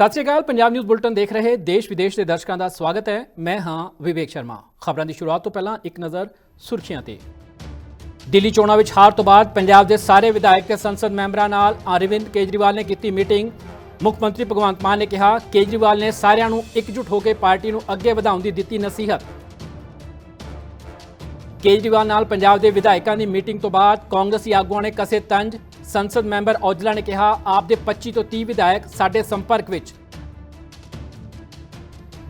ਸਤਿ ਸ਼੍ਰੀ ਅਕਾਲ, Punjab news bulletin ਦੇਖ ਰਹੇ ਦੇਸ਼ ਵਿਦੇਸ਼ ਦੇ ਦਰਸ਼ਕਾਂ ਦਾ ਸਵਾਗਤ ਹੈ। ਮੈਂ ਹਾਂ ਵਿਵੇਕ ਸ਼ਰਮਾ। ਖਬਰਾਂ ਦੀ ਸ਼ੁਰੂਆਤ ਤੋਂ ਪਹਿਲਾਂ ਇੱਕ ਨਜ਼ਰ ਸੁਰਖੀਆਂ ਤੇ। ਦਿੱਲੀ ਚੋਣਾਂ ਵਿੱਚ ਹਾਰ ਤੋਂ ਬਾਅਦ ਪੰਜਾਬ ਦੇ ਸਾਰੇ ਵਿਧਾਇਕ ਤੇ ਸੰਸਦ ਮੈਂਬਰਾਂ ਨਾਲ ਅਰਵਿੰਦ ਕੇਜਰੀਵਾਲ ਨੇ ਕੀਤੀ ਮੀਟਿੰਗ। ਮੁੱਖ ਮੰਤਰੀ ਭਗਵੰਤ ਮਾਨ ਨੇ ਕਿਹਾ, ਕੇਜਰੀਵਾਲ ਨੇ ਸਾਰਿਆਂ ਨੂੰ ਇਕਜੁੱਟ ਹੋ ਕੇ ਪਾਰਟੀ ਨੂੰ ਅੱਗੇ ਵਧਾਉਣ ਦੀ ਦਿੱਤੀ ਨਸੀਹਤ। ਕੇਜਰੀਵਾਲ ਨਾਲ ਪੰਜਾਬ ਦੇ ਵਿਧਾਇਕਾਂ ਦੀ ਮੀਟਿੰਗ ਤੋਂ ਬਾਅਦ ਕਾਂਗਰਸੀ ਆਗੂਆਂ ਨੇ ਕਸੇ ਤੰਜ ਸੰਸਦ ਮੈਂਬਰ ਔਜਲਾ ਨੇ ਕਿਹਾ, ਆਪ ਦੇ 25 ਤੋਂ 30 ਵਿਧਾਇਕ ਸਾਡੇ ਸੰਪਰਕ ਵਿੱਚ।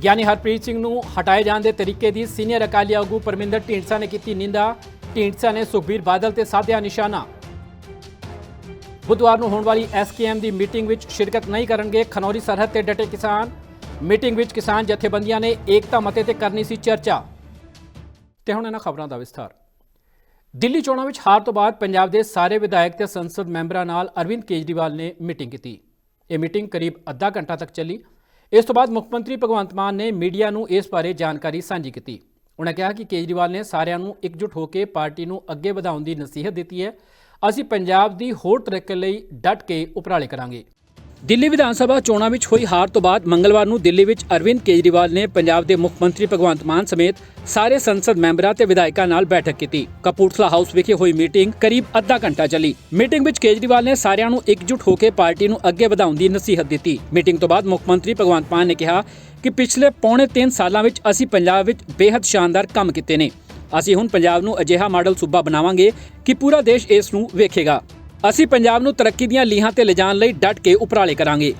ਗਿਆਨੀ ਹਰਪ੍ਰੀਤ ਸਿੰਘ ਨੂੰ ਹਟਾਏ ਜਾਣ ਦੇ ਤਰੀਕੇ ਦੀ ਸੀਨੀਅਰ ਅਕਾਲੀ ਆਗੂ ਪਰਮਿੰਦਰ ਢੀਂਡਸਾ ਨੇ ਕੀਤੀ ਨਿੰਦਾ। ਢੀਂਡਸਾ ਨੇ ਸੁਖਬੀਰ ਬਾਦਲ ਤੇ ਸਾਧਿਆ ਨਿਸ਼ਾਨਾ। ਬੁੱਧਵਾਰ ਨੂੰ ਹੋਣ ਵਾਲੀ ਐਸਕੇਐਮ ਦੀ ਮੀਟਿੰਗ ਵਿੱਚ ਸ਼ਿਰਕਤ ਨਹੀਂ ਕਰਨਗੇ ਖਨੌਰੀ ਸਰਹੱਦ ਤੇ ਡਟੇ ਕਿਸਾਨ। ਮੀਟਿੰਗ ਵਿੱਚ ਕਿਸਾਨ ਜਥੇਬੰਦੀਆਂ ਨੇ ਏਕਤਾ ਮਤੇ ਤੇ ਕਰਨੀ ਸੀ ਚਰਚਾ। ਤੇ ਹੁਣ ਇਹਨਾਂ ਖਬਰਾਂ ਦਾ ਵਿਸਥਾਰ। ਦਿੱਲੀ ਚੋਣਾਂ ਵਿੱਚ ਹਾਰ ਤੋਂ ਬਾਅਦ ਪੰਜਾਬ ਦੇ ਸਾਰੇ ਵਿਧਾਇਕ ਤੇ ਸੰਸਦ ਮੈਂਬਰਾਂ ਨਾਲ ਅਰਵਿੰਦ ਕੇਜਰੀਵਾਲ ਨੇ ਮੀਟਿੰਗ ਕੀਤੀ। ਇਹ ਮੀਟਿੰਗ ਕਰੀਬ ਅੱਧਾ ਘੰਟਾ ਤੱਕ ਚੱਲੀ। ਇਸ ਤੋਂ ਬਾਅਦ ਮੁੱਖ ਮੰਤਰੀ ਭਗਵੰਤ ਮਾਨ ਨੇ ਮੀਡੀਆ ਨੂੰ ਇਸ ਬਾਰੇ ਜਾਣਕਾਰੀ ਸਾਂਝੀ ਕੀਤੀ। ਉਹਨਾਂ ਕਿਹਾ ਕਿ ਕੇਜਰੀਵਾਲ ਨੇ ਸਾਰਿਆਂ ਨੂੰ ਇਕਜੁੱਟ ਹੋ ਕੇ ਪਾਰਟੀ ਨੂੰ ਅੱਗੇ ਵਧਾਉਣ ਦੀ ਨਸੀਹਤ ਦਿੱਤੀ ਹੈ। ਅਸੀਂ ਪੰਜਾਬ ਦੀ ਹੋਰ ਤਰੱਕੀ ਲਈ ਡਟ ਕੇ ਉਪਰਾਲੇ ਕਰਾਂਗੇ। ਦਿੱਲੀ ਵਿਧਾਨ ਸਭਾ ਚੋਣਾਂ ਵਿੱਚ ਹੋਈ ਹਾਰ ਤੋਂ ਬਾਅਦ ਮੰਗਲਵਾਰ ਨੂੰ ਦਿੱਲੀ ਵਿੱਚ ਅਰਵਿੰਦ ਕੇਜਰੀਵਾਲ ਨੇ ਪੰਜਾਬ ਦੇ ਮੁੱਖ ਮੰਤਰੀ ਭਗਵੰਤ ਮਾਨ ਸਮੇਤ ਸਾਰੇ ਸੰਸਦ ਮੈਂਬਰਾਂ ਤੇ ਵਿਧਾਇਕਾਂ ਨਾਲ ਬੈਠਕ ਕੀਤੀ। ਕਪੂਰਥਲਾ ਹਾਊਸ ਵਿਖੇ ਹੋਈ ਮੀਟਿੰਗ ਕਰੀਬ ਅੱਧਾ ਘੰਟਾ ਚੱਲੀ। ਮੀਟਿੰਗ ਵਿੱਚ ਕੇਜਰੀਵਾਲ ਨੇ ਸਾਰਿਆਂ ਨੂੰ ਇਕਜੁੱਟ ਹੋ ਕੇ ਪਾਰਟੀ ਨੂੰ ਅੱਗੇ ਵਧਾਉਣ ਦੀ ਨਸੀਹਤ ਦਿੱਤੀ। ਮੀਟਿੰਗ ਤੋਂ ਬਾਅਦ ਮੁੱਖ ਮੰਤਰੀ ਭਗਵੰਤ ਮਾਨ ਨੇ ਕਿਹਾ ਕਿ ਪਿਛਲੇ ਪੌਣੇ 3 ਸਾਲਾਂ ਵਿੱਚ ਅਸੀਂ ਪੰਜਾਬ ਵਿੱਚ ਬੇहद ਸ਼ਾਨਦਾਰ ਕੰਮ ਕੀਤੇ ਨੇ। ਅਸੀਂ ਹੁਣ ਪੰਜਾਬ ਨੂੰ ਅਜਿਹਾ ਮਾਡਲ ਸੂਬਾ ਬਣਾਵਾਂਗੇ ਕਿ ਪੂਰਾ ਦੇਸ਼ ਇਸ ਨੂੰ ਵੇਖੇਗਾ। ਅਸੀਂ ਪੰਜਾਬ ਨੂੰ ਤਰੱਕੀ ਦੀਆਂ ਲੀਹਾਂ ਤੇ ਲਿਜਾਣ ਲਈ ਡਟ ਕੇ ਉਪਰਾਲੇ ਕਰਾਂਗੇ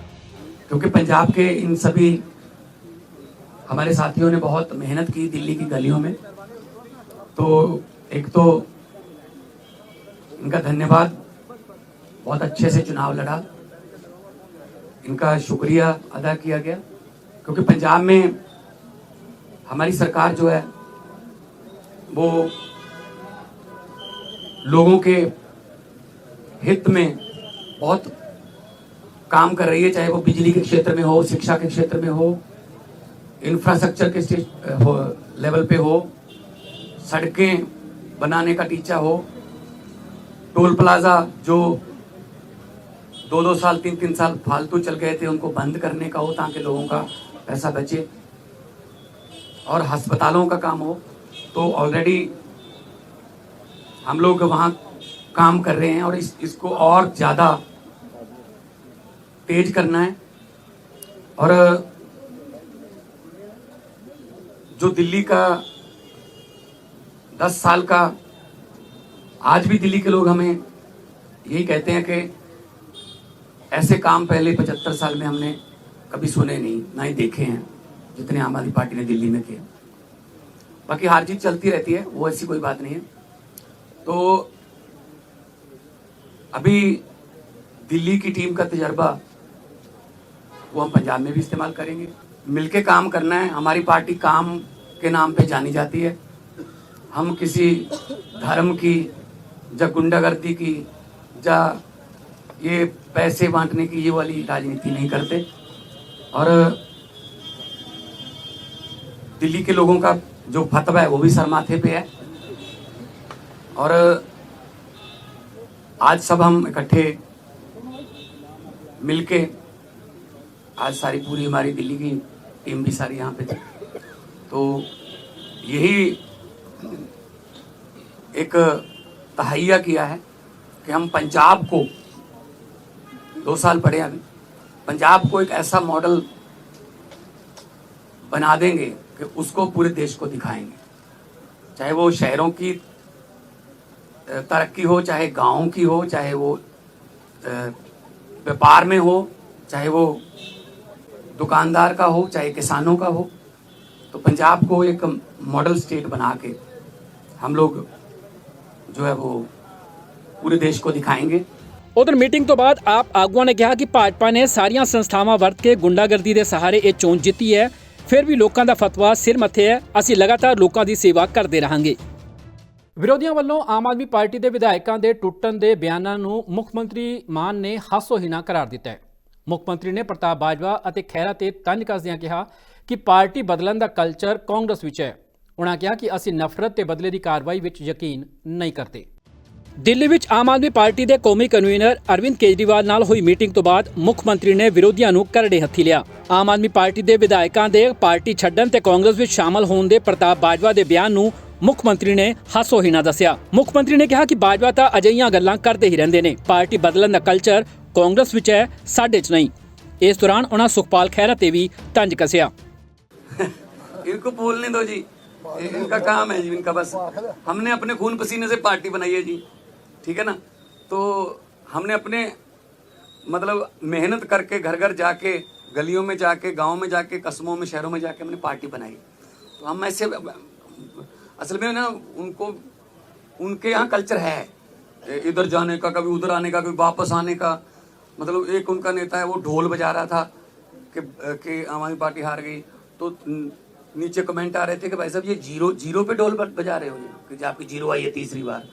क्योंकि पंजाब के इन सभी हमारे साथियों ने बहुत मेहनत की दिल्ली की गलियों में तो एक तो इनका धन्यवाद बहुत अच्छे से चुनाव लड़ा इनका शुक्रिया अदा किया गया क्योंकि पंजाब में हमारी सरकार जो है वो लोगों के हित में बहुत काम कर रही है, चाहे वो बिजली के क्षेत्र में हो, शिक्षा के क्षेत्र में हो इंफ्रास्ट्रक्चर के हो लेवल पे हो, सड़कें बनाने का टीचा हो, टोल प्लाजा जो दो दो साल तीन तीन साल फालतू चल गए थे, उनको बंद करने का हो ताकि लोगों का पैसा बचे और अस्पतालों का काम हो तो ऑलरेडी हम लोग वहाँ काम कर रहे हैं और इस, इसको और ज़्यादा तेज करना है। और, जो दिल्ली का दस साल का, आज भी दिल्ली के लोग हमें यही कहते हैं कि ऐसे काम पहले पचहत्तर साल में हमने कभी सुने नहीं, ना ही देखे हैं, जितने आम आदमी पार्टी ने दिल्ली में किए बाकी हार जीत चलती रहती है, वो ऐसी कोई बात नहीं है। तो अभी दिल्ली की टीम का तजर्बा, वो हम पंजाब में भी इस्तेमाल करेंगे। मिलके काम करना है। हमारी पार्टी काम के नाम पे जानी जाती है। हम किसी धर्म की या गुंडागर्दी की या ये पैसे बांटने की ये वाली राजनीति नहीं करते। और दिल्ली के लोगों का जो फतवा है, वो भी सर माथे पे है। और आज सब हम इकट्ठे मिलके आज सारी पूरी हमारी दिल्ली की टीम भी सारी यहाँ पे थी। तो यही एक तहैया किया है कि हम पंजाब को दो साल पढ़े अभी। पंजाब को एक ऐसा मॉडल बना देंगे कि उसको पूरे देश को दिखाएँगे। चाहे वो शहरों की तरक्की हो चाहे गांवों की हो चाहे वो अ, व्यापार में हो चाहे वो दुकानदार का हो चाहे किसानों का हो तो पंजाब को एक मॉडल स्टेट बना के हम लोग जो है वो पूरे देश को दिखाएंगे ਉਧਰ ਮੀਟਿੰਗ ਤੋਂ ਬਾਅਦ ਆਪ ਆਗੂਆਂ ਨੇ ਕਿਹਾ ਕਿ ਭਾਜਪਾ ਨੇ ਸਾਰੀਆਂ ਸੰਸਥਾਵਾਂ ਵਰਤ ਕੇ ਗੁੰਡਾਗਰਦੀ ਦੇ ਸਹਾਰੇ ਇਹ ਚੋਣ ਜਿੱਤੀ ਹੈ ਫਿਰ ਵੀ ਲੋਕਾਂ ਦਾ ਫਤਵਾ ਸਿਰ ਮੱਥੇ ਹੈ ਅਸੀਂ ਲਗਾਤਾਰ ਲੋਕਾਂ ਦੀ ਸੇਵਾ ਕਰਦੇ ਰਹਾਂਗੇ ਵਿਰੋਧੀਆਂ ਵੱਲੋਂ ਆਮ ਆਦਮੀ ਪਾਰਟੀ ਦੇ ਵਿਧਾਇਕਾਂ ਦੇ ਟੁੱਟਣ ਦੇ ਬਿਆਨਾਂ ਨੂੰ ਮੁੱਖ ਮੰਤਰੀ ਮਾਨ ਨੇ ਹਾਸੋਹੀਣਾ ਕਰਾਰ ਦਿੱਤਾ ਹੈ। ਮੁੱਖ ਮੰਤਰੀ ਨੇ ਪ੍ਰਤਾਪ ਬਾਜਵਾ ਅਤੇ ਖਹਿਰਾ ਤੇ ਤੰਜ ਕੱਸਦਿਆਂ ਕਿਹਾ ਕਿ ਪਾਰਟੀ ਬਦਲਣ ਦਾ ਕਲਚਰ ਕਾਂਗਰਸ ਵਿੱਚ ਹੈ। ਉਹਨਾਂ ਕਿਹਾ ਕਿ ਅਸੀਂ ਨਫ਼ਰਤ ਤੇ ਬਦਲੇ ਦੀ ਕਾਰਵਾਈ ਵਿੱਚ ਯਕੀਨ ਨਹੀਂ ਕਰਦੇ। ਦਿੱਲੀ ਵਿੱਚ ਆਮ ਆਦਮੀ ਪਾਰਟੀ ਦੇ ਕੌਮੀ ਕਨਵੀਨਰ ਅਰਵਿੰਦ ਕੇਜਰੀਵਾਲ ਨਾਲ ਹੋਈ ਮੀਟਿੰਗ ਤੋਂ ਬਾਅਦ ਮੁੱਖ ਮੰਤਰੀ ਨੇ ਵਿਰੋਧੀਆਂ ਨੂੰ ਕਰੜੇ ਹੱਥੀ ਲਿਆ। ਆਮ ਆਦਮੀ ਪਾਰਟੀ ਦੇ ਵਿਧਾਇਕਾਂ ਦੇ ਪਾਰਟੀ ਛੱਡਣ ਤੇ ਕਾਂਗਰਸ ਵਿੱਚ ਸ਼ਾਮਲ ਹੋਣ ਦੇ ਪ੍ਰਤਾਪ ਬਾਜਵਾ ਦੇ ਬਿਆਨ ਨੂੰ ਮੁੱਖ ਮੰਤਰੀ ਨੇ ਹਾਸੋਹੀਣਾ ਦੱਸਿਆ ਮੁੱਖ ਮੰਤਰੀ ਨੇ ਕਿਹਾ ਕਿ ਬਾਜਵਾ ਤਾਂ ਅਜਿਹੀਆਂ ਗੱਲਾਂ ਕਰਦੇ ਹੀ ਰਹਿੰਦੇ ਨੇ ਪਾਰਟੀ ਬਦਲਣ ਦਾ ਕਲਚਰ ਕਾਂਗਰਸ ਵਿੱਚ ਹੈ ਸਾਡੇ 'ਚ ਨਹੀਂ ਇਸ ਦੌਰਾਨ ਉਹਨਾਂ ਸੁਖਪਾਲ ਖਹਿਰਾ ਤੇ ਵੀ ਤੰਜ ਕੱਸਿਆ इनको बोलने दो जी ये इनका काम है जी इनका बस हमने अपने खून पसीने से पार्टी बनाई है जी ठीक है ना तो हमने अपने मतलब मेहनत करके घर घर जाके गलियों में जाके गांव में जाके कस्बों में शहरों में जाके हमने पार्टी बनाई तो हम ऐसे असल में ना, उनको, उनके यहाँ कल्चर है। इधर जाने का, कभी उधर आने का, कभी वापस आने का। मतलब एक उनका नेता है, वो ढोल बजा रहा था कि कि आम आदमी पार्टी हार गई। तो नीचे कमेंट आ रहे थे कि भाई साहब, ये ज़ीरो ज़ीरो पे ढोल बजा रहे हो ये, कि आपकी ज़ीरो आई है तीसरी बार।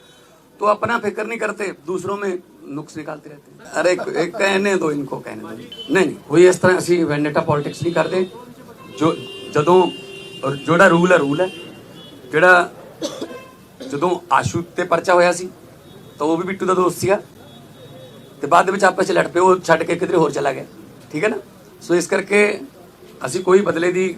तो अपना फ़िक्र नहीं करते, दूसरों में नुक्स निकालते रहते हैं। अरे, एक कहने दो इनको, कहने दो। नहीं नहीं, कोई इस तरह असं वैंडेटा पॉलिटिक्स नहीं करते। जो, जदों, और जोड़ा रूल है रूल है। ਜਿਹੜਾ ਜਦੋਂ ਆਸ਼ੂ ਤੇ ਪਰਚਾ ਹੋਇਆ ਸੀ, ਤਾਂ ਉਹ ਵੀ ਬਿੱਟੂ ਦਾ ਦੋਸਤ ਸੀਗਾ। ਤੇ ਬਾਅਦ ਦੇ ਵਿੱਚ ਆਪਸ ਚ ਲੜ ਪਏ, ਉਹ ਛੱਡ ਕੇ ਕਿਧਰੇ ਹੋਰ ਚਲਾ ਗਿਆ। ਠੀਕ ਹੈ ਨਾ? ਸੋ ਇਸ ਕਰਕੇ ਅਸੀਂ ਕੋਈ ਬਦਲੇ ਦੀ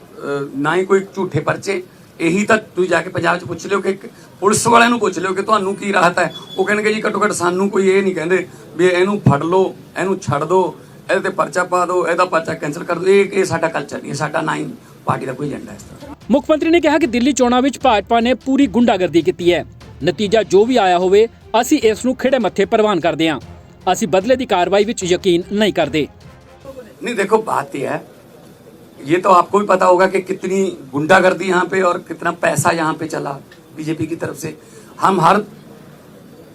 ਨਾ ਹੀ ਕੋਈ ਝੂਠੇ ਪਰਚੇ, ਇਹੀ ਤਾਂ ਤੁਸੀਂ ਜਾ ਕੇ ਪੰਜਾਬ 'ਚ ਪੁੱਛ ਲਿਓ ਕਿ ਪੁਲਿਸ ਵਾਲਿਆਂ ਨੂੰ ਪੁੱਛ ਲਿਓ ਕਿ ਤੁਹਾਨੂੰ ਕੀ ਰਾਹਤ ਹੈ। ਉਹ ਕਹਿਣਗੇ ਜੀ ਘੱਟੋ ਘੱਟ ਸਾਨੂੰ ਕੋਈ ਇਹ ਨਹੀਂ ਕਹਿੰਦੇ ਵੀ ਇਹਨੂੰ ਫੜ ਲਓ, ਇਹਨੂੰ ਛੱਡ ਦਿਓ ਇਹਦੇ ਤੇ ਪਰਚਾ ਪਾ ਦਿਓ ਇਹਦਾ ਪਰਚਾ ਕੈਨਸਲ ਕਰ ਦਿਓ ਇਹ ਇਹ ਸਾਡਾ ਕਲਚਰ ਨਹੀਂ, ਇਹ ਸਾਡਾ ਨਾ ਹੀ ਪਾਰਟੀ ਦਾ ਕੋਈ ਏਜੰਡਾ ਇਸ ਤਰ੍ਹਾਂ। ਮੁੱਖ ਮੰਤਰੀ ਨੇ ਕਿਹਾ ਕਿ ਦਿੱਲੀ ਚੋਣਾਂ ਵਿੱਚ ਭਾਜਪਾ ਨੇ ਪੂਰੀ ਗੁੰਡਾਗਰਦੀ ਕੀਤੀ ਹੈ ਨਤੀਜਾ ਜੋ ਵੀ ਆਇਆ ਹੋਵੇ ਅਸੀਂ ਇਸ ਨੂੰ ਖਿਹੜੇ ਮੱਥੇ ਪ੍ਰਵਾਨ ਕਰਦੇ ਹਾਂ ਅਸੀਂ ਬਦਲੇ ਦੀ ਕਾਰਵਾਈ ਵਿੱਚ ਯਕੀਨ ਨਹੀਂ ਕਰਦੇ नहीं देखो बात यह है ये तो आपको भी पता होगा कि कितनी गुंडागर्दी यहाँ पे और कितना पैसा यहाँ पे चला बीजेपी की तरफ से हम हर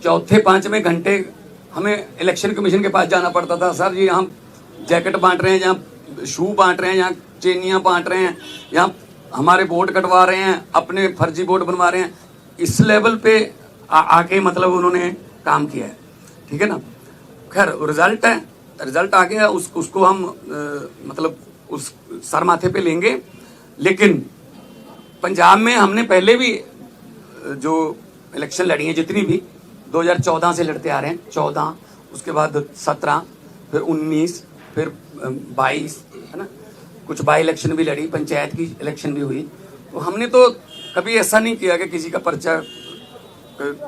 चौथे पांचवें घंटे हमें इलेक्शन कमीशन के पास जाना पड़ता था सर ये हम जैकेट बांट रहे हैं यहाँ शू बांट रहे हैं यहाँ चेनियाँ बांट रहे हैं यहाँ हमारे वोट कटवा रहे हैं अपने फर्जी वोट बनवा रहे हैं। इस लेवल पे आ, आके मतलब उन्होंने काम किया है। ठीक है ना? खैर रिज़ल्ट है रिज़ल्ट आ गया उस उसको हम अ, मतलब उस सर माथे पे लेंगे। लेकिन पंजाब में हमने पहले भी जो इलेक्शन लड़ी हैं जितनी भी 2014 से लड़ते आ रहे हैं 14 उसके बाद 17 फिर 19 फिर अ, 22 है ना? कुछ बाई इलेक्शन भी लड़ी पंचायत की इलेक्शन भी हुई तो हमने तो कभी ऐसा नहीं किया कि किसी का पर्चा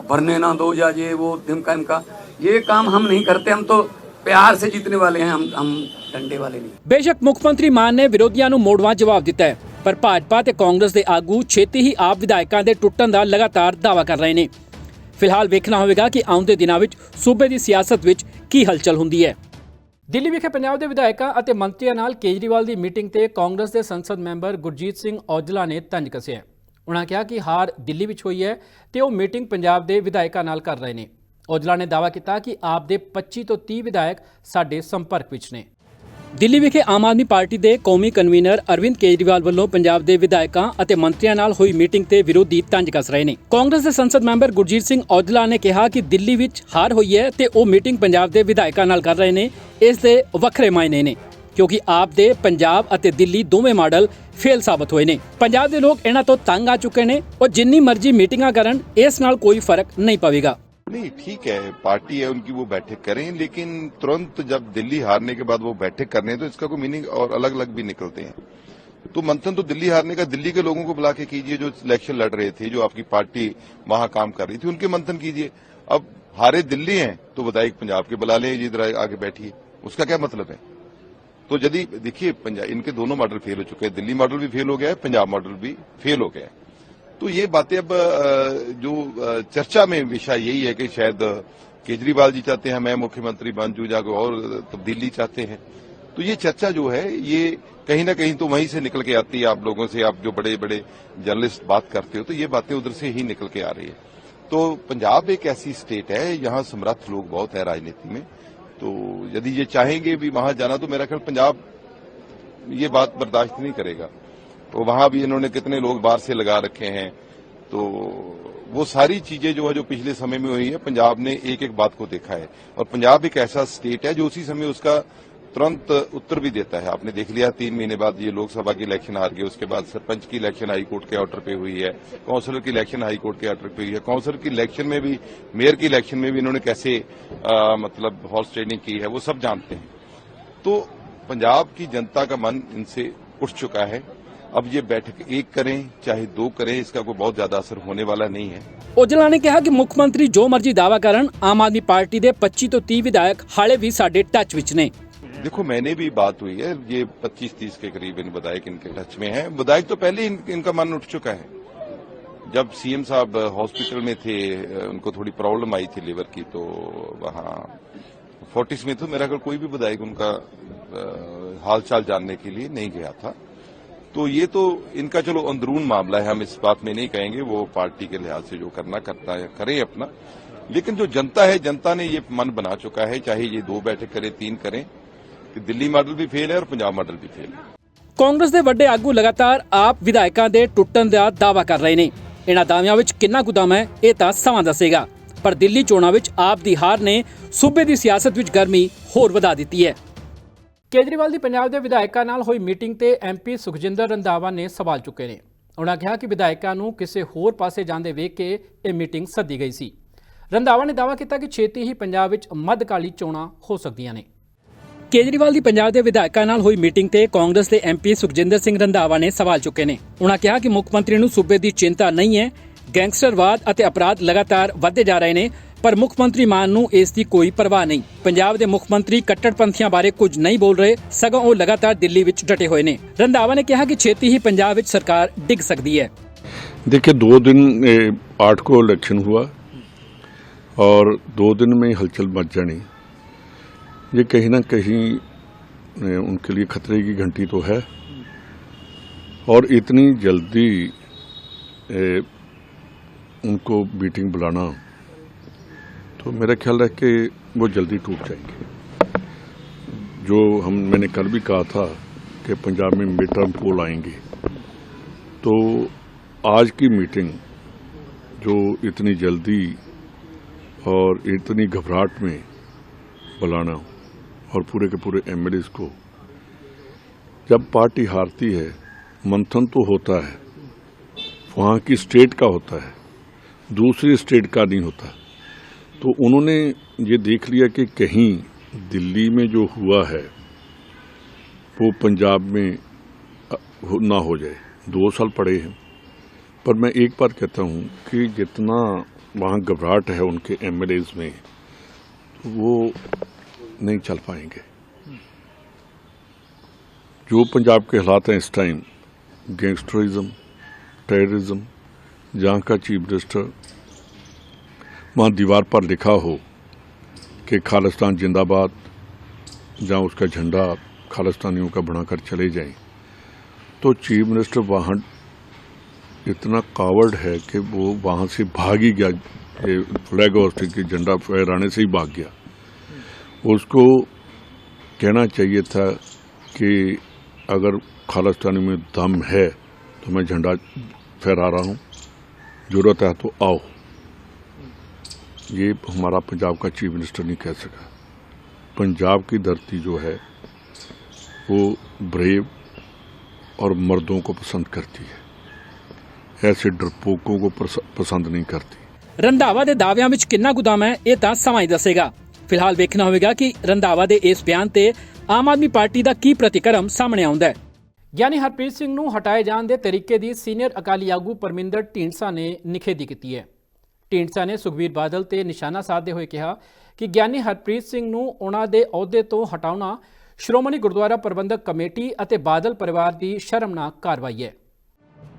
भरने ना दो या ये वो धिमका इमका ये काम हम नहीं करते हम तो प्यार से जीतने वाले हैं हम हम डंडे वाले नहीं ਬੇਸ਼ੱਕ ਮੁੱਖ ਮੰਤਰੀ ਮਾਨ ਨੇ ਵਿਰੋਧੀਆਂ ਨੂੰ ਮੋੜਵਾਂ ਜਵਾਬ ਦਿੱਤਾ ਹੈ ਪਰ ਭਾਜਪਾ ਤੇ ਕਾਂਗਰਸ ਦੇ ਆਗੂ ਛੇਤੀ ਹੀ ਆਪ ਵਿਧਾਇਕਾਂ ਦੇ ਟੁੱਟਣ ਦਾ ਲਗਾਤਾਰ ਦਾਅਵਾ ਕਰ ਰਹੇ ਨੇ ਫਿਲਹਾਲ ਵੇਖਣਾ ਹੋਵੇਗਾ ਕਿ ਆਉਂਦੇ ਦਿਨਾਂ ਵਿੱਚ ਸੂਬੇ ਦੀ ਸਿਆਸਤ ਵਿੱਚ ਕੀ ਹਲਚਲ ਹੁੰਦੀ ਹੈ ਦਿੱਲੀ ਵਿਖੇ ਪੰਜਾਬ ਦੇ ਵਿਧਾਇਕਾਂ ਅਤੇ ਮੰਤਰੀਆਂ ਨਾਲ ਕੇਜਰੀਵਾਲ ਦੀ ਮੀਟਿੰਗ ਤੇ ਕਾਂਗਰਸ ਦੇ ਸੰਸਦ ਮੈਂਬਰ ਗੁਰਜੀਤ ਸਿੰਘ ਔਜਲਾ ਨੇ ਤੰਜ ਕੱਸਿਆ। ਉਹਨਾਂ ਕਿਹਾ ਕਿ ਹਾਰ ਦਿੱਲੀ ਵਿੱਚ ਹੋਈ ਹੈ ਤੇ ਉਹ ਮੀਟਿੰਗ ਪੰਜਾਬ ਦੇ ਵਿਧਾਇਕਾਂ ਨਾਲ ਕਰ ਰਹੇ ਨੇ। ਔਜਲਾ ਨੇ ਦਾਅਵਾ ਕੀਤਾ ਕਿ ਆਪ ਦੇ 25 ਤੋਂ 30 ਵਿਧਾਇਕ ਸਾਡੇ ਸੰਪਰਕ ਵਿੱਚ ਨੇ। ਦਿੱਲੀ ਵਿਖੇ ਆਮ ਆਦਮੀ ਪਾਰਟੀ ਦੇ ਕੌਮੀ ਕਨਵੀਨਰ ਅਰਵਿੰਦ ਕੇਜਰੀਵਾਲ ਵੱਲੋਂ ਪੰਜਾਬ ਦੇ ਵਿਧਾਇਕਾਂ ਅਤੇ ਮੰਤਰੀਆਂ ਨਾਲ ਹੋਈ ਮੀਟਿੰਗ ਤੇ ਵਿਰੋਧੀ ਤੰਜ ਕੱਸ ਰਹੇ ਨੇ। ਕਾਂਗਰਸ ਦੇ ਸੰਸਦ ਮੈਂਬਰ ਗੁਰਜੀਤ ਸਿੰਘ ਔਜਲਾ ਨੇ ਕਿਹਾ ਕਿ ਦਿੱਲੀ ਵਿੱਚ ਹਾਰ ਹੋਈ ਹੈ ਤੇ ਉਹ ਮੀਟਿੰਗ ਪੰਜਾਬ ਦੇ ਵਿਧਾਇਕਾਂ ਨਾਲ ਕਰ ਰਹੇ ਨੇ, ਇਸ ਦੇ ਵੱਖਰੇ ਮਾਇਨੇ ਨੇ, ਕਿਉਂਕਿ ਆਪ ਦੇ ਪੰਜਾਬ ਅਤੇ ਦਿੱਲੀ ਦੋਵੇਂ ਮਾਡਲ ਫੇਲ ਸਾਬਤ ਹੋਏ ਨੇ। ਪੰਜਾਬ ਦੇ ਲੋਕ ਇਹਨਾਂ ਤੋਂ ਤੰਗ ਆ ਚੁੱਕੇ ਨੇ, ਉਹ ਜਿੰਨੀ ਮਰਜ਼ੀ ਮੀਟਿੰਗਾਂ ਕਰਨ, ਇਸ ਨਾਲ ਕੋਈ ਫ਼ਰਕ ਨਹੀਂ ਪਵੇਗਾ। नहीं, ठीक है, पार्टी है उनकी, वो बैठक करें, लेकिन तुरंत जब दिल्ली हारने के बाद वो बैठक करने तो इसका कोई मीनिंग और अलग अलग भी निकलते हैं। तो मंथन तो दिल्ली हारने का, दिल्ली के लोगों को बुला के कीजिए, जो इलेक्शन लड़ रहे थे, जो आपकी पार्टी वहाँ काम कर रही थी, उनके मंथन कीजिए। अब हारे दिल्ली हैं तो विधायक पंजाब के बुला लें इधर आगे बैठिए। उसका क्या मतलब है? तो यदि, देखिए इनके दोनों मॉडल फेल हो चुके हैं, दिल्ली मॉडल भी फेल हो गया है, पंजाब मॉडल भी फेल हो गया है। तो ये बातें अब जो चर्चा में विषय यही है कि शायद केजरीवाल जी चाहते हैं, मैं मुख्यमंत्री बन, जू कोई और तब्दीली चाहते हैं। तो ये चर्चा जो है, ये कहीं ना कहीं तो वहीं से निकल के आती है। आप लोगों से, आप जो बड़े बड़े जर्नलिस्ट बात करते हो तो ये बातें उधर से ही निकल के आ रही है। तो पंजाब एक ऐसी स्टेट है, यहाँ समर्थ लोग बहुत है राजनीति में। तो यदि ये चाहेंगे भी वहाँ जाना तो मेरा ख्याल पंजाब ये बात बर्दाश्त नहीं करेगा। तो वहाँ भी इन्होंने कितने लोग बाहर से लगा रखे हैं। तो वो सारी चीज़ें जो है जो पिछले समय में हुई है पंजाब ने एक एक बात को देखा है। और पंजाब एक ऐसा स्टेट है जो उसी समय उसका तुरंत उत्तर भी देता है। आपने देख लिया तीन महीने बाद ये लोकसभा की इलेक्शन हार गए उसके बाद सरपंच की इलेक्शन हाईकोर्ट के ऑर्डर पे हुई है काउंसलर की इलेक्शन हाईकोर्ट के ऑर्डर पे हुई है। काउंसलर की इलेक्शन में भी मेयर की इलेक्शन में भी इन्होंने कैसे आ, मतलब हॉर्स ट्रेडिंग की है वो सब जानते हैं। तो पंजाब की जनता का मन इनसे उठ चुका है। अब ये बैठक एक करें चाहे दो करें इसका कोई बहुत ज्यादा असर होने वाला नहीं है ਔਜਲਾ ਨੇ ਕਿਹਾ ਕਿ ਮੁੱਖ ਮੰਤਰੀ ਜੋ ਮਰਜ਼ੀ ਦਾਅਵਾ ਕਰਨ ਆਮ ਆਦਮੀ ਪਾਰਟੀ ਦੇ 25 ਤੋਂ 30 ਵਿਧਾਇਕ ਹਾਲੇ ਵੀ ਸਾਡੇ ਟੱਚ ਵਿੱਚ ਨੇ देखो मैंने भी बात हुई है ये 25-30 के करीब इन विधायक इनके टच में है विधायक तो पहले ही इन, इनका मन उठ चुका है जब सीएम साहब हॉस्पिटल में थे उनको थोड़ी प्रॉब्लम आई थी लिवर की तो वहां फोर्टिस में तो मेरा ख्याल कोई भी विधायक उनका अ, हालचाल जानने के लिए नहीं गया था तो ये तो इनका चलो अंदरून मामला है हम इस बात में नहीं कहेंगे वो पार्टी के लिहाज से जो करना करता है करें अपना लेकिन जो जनता है जनता ने ये मन बना चुका है चाहे ये दो बैठक करें तीन करें कि दिल्ली मॉडल भी फेल है और पंजाब मॉडल भी फेल है ਕਾਂਗਰਸ ਦੇ ਵੱਡੇ ਆਗੂ ਲਗਾਤਾਰ ਆਪ ਵਿਧਾਇਕਾਂ ਦੇ ਟੁੱਟਣ ਦਾ ਦਾਅਵਾ ਕਰ ਰਹੇ ਨੇ ਇਹਨਾਂ ਦਾਅਵਿਆਂ ਵਿੱਚ ਕਿੰਨਾ ਕੁ ਦਮ ਹੈ ਇਹ ਤਾਂ ਸਮਾਂ ਦੱਸੇਗਾ ਪਰ ਦਿੱਲੀ ਚੋਣਾਂ ਵਿੱਚ ਆਪ ਦੀ ਹਾਰ ਨੇ ਸੂਬੇ ਦੀ ਸਿਆਸਤ ਵਿੱਚ ਗਰਮੀ ਹੋਰ ਵਧਾ ਦਿੱਤੀ ਹੈ ਕੇਜਰੀਵਾਲ ਦੀ ਪੰਜਾਬ ਦੇ ਵਿਧਾਇਕਾਂ ਨਾਲ ਹੋਈ ਮੀਟਿੰਗ ਤੇ ਐਮਪੀ ਸੁਖਜਿੰਦਰ ਰੰਧਾਵਾ ਨੇ ਸਵਾਲ ਚੁੱਕੇ ਨੇ। ਉਹਨਾਂ ਕਿਹਾ ਕਿ ਵਿਧਾਇਕਾਂ ਨੂੰ ਕਿਸੇ ਹੋਰ ਪਾਸੇ ਜਾਂਦੇ ਵੇਖ ਕੇ ਇਹ ਮੀਟਿੰਗ ਸੱਦੀ ਗਈ ਸੀ। ਰੰਧਾਵਾ ਨੇ ਦਾਅਵਾ ਕੀਤਾ ਕਿ ਛੇਤੀ ਹੀ ਪੰਜਾਬ ਵਿੱਚ ਮੱਧਕਾਲੀ ਚੋਣਾਂ ਹੋ ਸਕਦੀਆਂ ਨੇ। ਕੇਜਰੀਵਾਲ ਦੀ ਪੰਜਾਬ ਦੇ ਵਿਧਾਇਕਾਂ ਨਾਲ ਹੋਈ ਮੀਟਿੰਗ ਤੇ ਕਾਂਗਰਸ ਦੇ ਐਮਪੀ ਸੁਖਜਿੰਦਰ ਸਿੰਘ ਰੰਧਾਵਾ ਨੇ ਸਵਾਲ ਚੁੱਕੇ ਨੇ। ਉਹਨਾਂ ਕਿਹਾ ਕਿ ਮੁੱਖ ਮੰਤਰੀ ਨੂੰ ਸੂਬੇ ਦੀ ਚਿੰਤਾ ਨਹੀਂ ਹੈ। ਗੈਂਗਸਟਰਵਾਦ ਅਤੇ ਅਪਰਾਧ ਲਗਾਤਾਰ ਵਧਦੇ ਜਾ ਰਹੇ ਨੇ। ਪਰ ਮੁੱਖ ਮੰਤਰੀ ਮਾਨ ਨੂੰ ਇਸ ਦੀ ਕੋਈ ਪਰਵਾਹ ਨਹੀਂ ਪੰਜਾਬ ਦੇ ਮੁੱਖ ਮੰਤਰੀ ਕੱਟੜਪੰਥੀਆਂ ਬਾਰੇ ਕੁਝ ਨਹੀਂ ਬੋਲ ਰਹੇ ਸਗੋਂ ਉਹ ਲਗਾਤਾਰ ਦਿੱਲੀ ਵਿੱਚ ਡਟੇ ਹੋਏ ਨੇ ਰੰਧਾਵਾ ਨੇ ਕਿਹਾ ਕਿ ਛੇਤੀ ਹੀ ਪੰਜਾਬ ਵਿੱਚ ਸਰਕਾਰ ਡਿੱਗ ਸਕਦੀ ਹੈ देखिए दो दिन ए, आठ को इलेक्शन हुआ और दो दिन में ही हलचल मच जानी ये कहीं ना कहीं ए, उनके लिए खतरे की घंटी तो है और इतनी जल्दी ए, उनको मीटिंग बुलाना तो मेरा ख्याल है कि वो जल्दी टूट जाएँगे। जो हम, मैंने कल भी कहा था कि पंजाब में मिड टर्म पोल आएँगे। तो आज की मीटिंग जो इतनी जल्दी और इतनी घबराहट में बुलाना और पूरे के पूरे एमएलएस को, जब पार्टी हारती है, मंथन तो होता है, वहाँ की स्टेट का होता है, दूसरी स्टेट का नहीं होता। तो उन्होंने ये देख लिया कि कहीं दिल्ली में जो हुआ है, वो पंजाब में ना हो जाए। दो साल पड़े हैं। पर मैं एक बात कहता हूँ कि जितना वहाँ घबराहट है उनके एमएलएज में, वो नहीं चल पाएँगे। जो पंजाब के हालात हैं इस टाइम गैंगस्टरिज्म टेररिज्म जहाँ का चीफ मिनिस्टर वहाँ दीवार पर लिखा हो कि खालिस्तान जिंदाबाद जहाँ उसका झंडा खालिस्तानियों का बनाकर चले जाएँ। तो चीफ मिनिस्टर वहाँ इतना कावर्ड है कि वो वहाँ से भाग ही गया फ्लैग होस्टिंग की झंडा फहराने से ही भाग गया। उसको कहना चाहिए था कि अगर खालिस्तानी में दम है तो मैं झंडा फहरा रहा हूँ, ज़रूरत है तो आओ। ये हमारा पंजाब का चीफ मिनिस्टर नहीं कह सका पंजाब की धरती जो है वो ब्रेव और मर्दों को पसंद करती है ऐसे डरपोकों को पस- पसंद नहीं करती ਰੰਧਾਵਾ ਦੇ ਦਾਅਵਿਆਂ ਵਿੱਚ ਕਿੰਨਾ ਕੁ ਦਮ ਹੈ ਇਹ ਤਾਂ ਸਮਾਂ ਹੀ ਦੱਸੇਗਾ ਫਿਲਹਾਲ ਵੇਖਣਾ ਹੋਵੇਗਾ ਕਿ ਰੰਧਾਵਾ ਦੇ ਇਸ ਬਿਆਨ ਤੇ ਆਮ ਆਦਮੀ ਪਾਰਟੀ ਦਾ ਕੀ ਪ੍ਰਤੀਕਰਮ ਸਾਹਮਣੇ ਆਉਂਦਾ ਹੈ ਗਿਆਨੀ ਹਰਪ੍ਰੀਤ ਸਿੰਘ ਨੂੰ ਹਟਾਏ ਜਾਣ ਦੇ ਤਰੀਕੇ ਦੀ ਸੀਨੀਅਰ ਅਕਾਲੀ ਆਗੂ ਪਰਮਿੰਦਰ ਢੀਂਡਸਾ ਨੇ ਨਿਖੇਧੀ ਕੀਤੀ ਹੈ ਢੀਂਡਸਾ ਨੇ ਸੁਖਬੀਰ ਬਾਦਲ ਤੇ ਨਿਸ਼ਾਨਾ ਸਾਧਦੇ ਹੋਏ ਕਿਹਾ ਕਿ ਗਿਆਨੀ ਹਰਪ੍ਰੀਤ ਸਿੰਘ ਨੂੰ ਉਹਨਾਂ ਦੇ ਅਹੁਦੇ ਤੋਂ ਹਟਾਉਣਾ ਸ਼੍ਰੋਮਣੀ ਗੁਰਦੁਆਰਾ ਪ੍ਰਬੰਧਕ ਕਮੇਟੀ ਅਤੇ ਬਾਦਲ ਪਰਿਵਾਰ ਦੀ ਸ਼ਰਮਨਾਕ ਕਾਰਵਾਈ ਹੈ।